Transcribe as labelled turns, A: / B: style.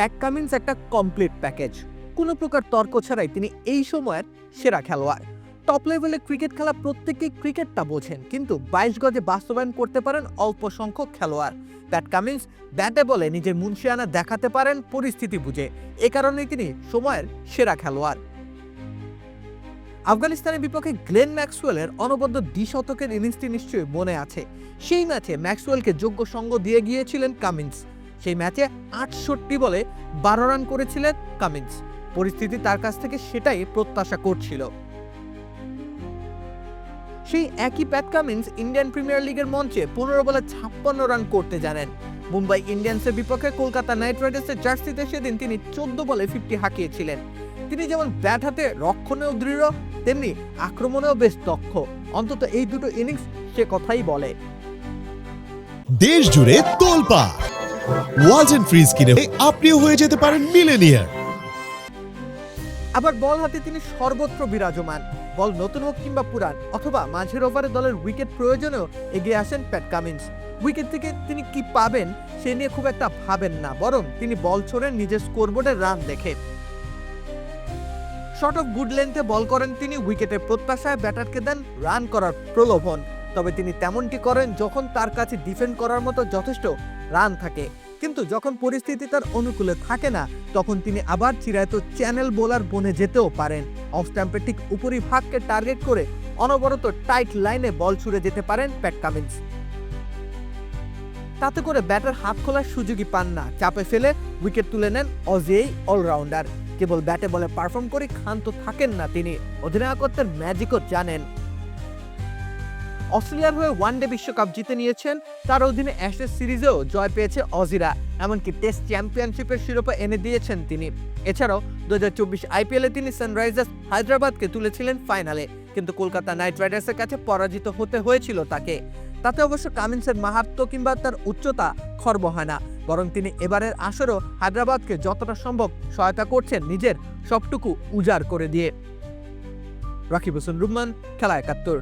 A: প্যাট Cummins একটা complete package কোনো প্রকার তর্ক ছাড়াই তিনি এই সময়ের সেরা খেলোয়াড়। টপ লেভেলে ক্রিকেট খেলা প্রত্যেকেই ক্রিকেটটা বোঝেন, কিন্তু বাইশ গজে বাস্তবায়ন করতে পারেন অল্প সংখ্যক খেলোয়াড়। প্যাট কামিন্স ব্যাটে বলে নিজের মুন্সিয়ানা দেখাতে পারেন পরিস্থিতি বুঝে, এ কারণেই তিনি সময়ের সেরা খেলোয়াড়। আফগানিস্তানের বিপক্ষে গ্লেন ম্যাক্সওয়েলের অনবদ্য দ্বিশতকের ইনিংসটি নিশ্চয়ই মনে আছে। সেই ম্যাচে ম্যাক্সওয়েলকে যোগ্য সঙ্গ দিয়ে গিয়েছিলেন কামিন্স সেই ম্যাচে আটষট্টি বলে বারো রান করেছিলেন কামিন্স। পরিস্থিতি তার কাছ থেকে সেটাই প্রত্যাশা করছিল। সেই একই প্যাট কামিন্স ইন্ডিয়ান প্রিমিয়ার লিগের মঞ্চে পনেরো বলে ছাপ্পান্ন রান করতে জানেন। মুম্বাই ইন্ডিয়ান্সের বিপক্ষে কলকাতা নাইট রাইডার্সের জার্সিতে সেদিন তিনি চোদ্দ বলে ফিফটি হাঁকিয়েছিলেন। তিনি যেমন ব্যাট হাতে রক্ষণেও দৃঢ়, তেমনি আক্রমণেও বেশ দক্ষ। অন্তত এই দুটো ইনিংস সে কথাই বলে।
B: দেশ জুড়ে তোলপা ওয়ালটন ফ্রিজ কিনে আপনিও হয়ে যেতে পারেন মিলেনিয়ার।
A: আবার বল হাতে তিনি সর্বত্র বিরাজমান। বল নতুন হোক কিংবা পুরান, অথবা মাঝের ওভারে দলের উইকেট প্রয়োজনেও এগিয়ে আসেন প্যাট কামিন্স। উইকেট থেকে তিনি কি পাবেন, সে নিয়ে খুব একটা ভাবেন না, বরং তিনি বল ছোড়েন নিজের স্কোরবোর্ডের রান দেখে। শর্ট অফ গুড লেন্থে বল করেন তিনি উইকেটের প্রত্যাশায় ব্যাটারকে দেন রান করার প্রলোভন। তবে তিনি তেমনটি করেন যখন তার কাছে ডিফেন্ড করার মতো যথেষ্ট রান থাকে। কিন্তু যখন পরিস্থিতি তার অনুকূলে থাকে না, তখন তিনি আবার চিরায়ত চ্যানেল বোলার বনে যেতেও পারেন। অফ স্ট্যাম্পের ঠিক উপরিভাগকে টার্গেট করে অনবরত টাইট লাইনে বল ছুড়ে যেতে পারেন প্যাট কামিন্স। তাতে করে ব্যাটার হাত খোলার সুযোগই পান না। চাপে ফেলে উইকেট তুলে নেন অজেই অলরাউন্ডার। কেবল ব্যাটে বলে পারফর্ম করে ক্ষান্ত থাকেন না তিনি। অধিনায়কত্বের ম্যাজিকও জানেন। অস্ট্রেলিয়ার হয়ে ওয়ানডে বিশ্বকাপ জিতে নিয়েছেন। তার অধীনে অ্যাশেজ সিরিজেও জয় পেয়েছে অজিরা, এমনকি টেস্ট চ্যাম্পিয়নশিপের শিরোপা এনে দিয়েছেন তিনি। এছাড়াও দু হাজার চব্বিশ আইপিএলে তিনি সানরাইজার্স হায়দ্রাবাদকে তুলেছিলেন ফাইনালে, কিন্তু কলকাতা নাইট রাইডার্সের কাছে পরাজিত হতে হয়েছিল তাকে। তাতে অবশ্য কামিন্সের মাহাত্ম কিংবা তার উচ্চতা খর্ব হয় না, বরং তিনি এবারের আসরও হায়দ্রাবাদকে যতটা সম্ভব সহায়তা করছেন নিজের সবটুকু উজাড় করে দিয়ে। রাকিব হোসেন রুম্মান, খেলা একাত্তর।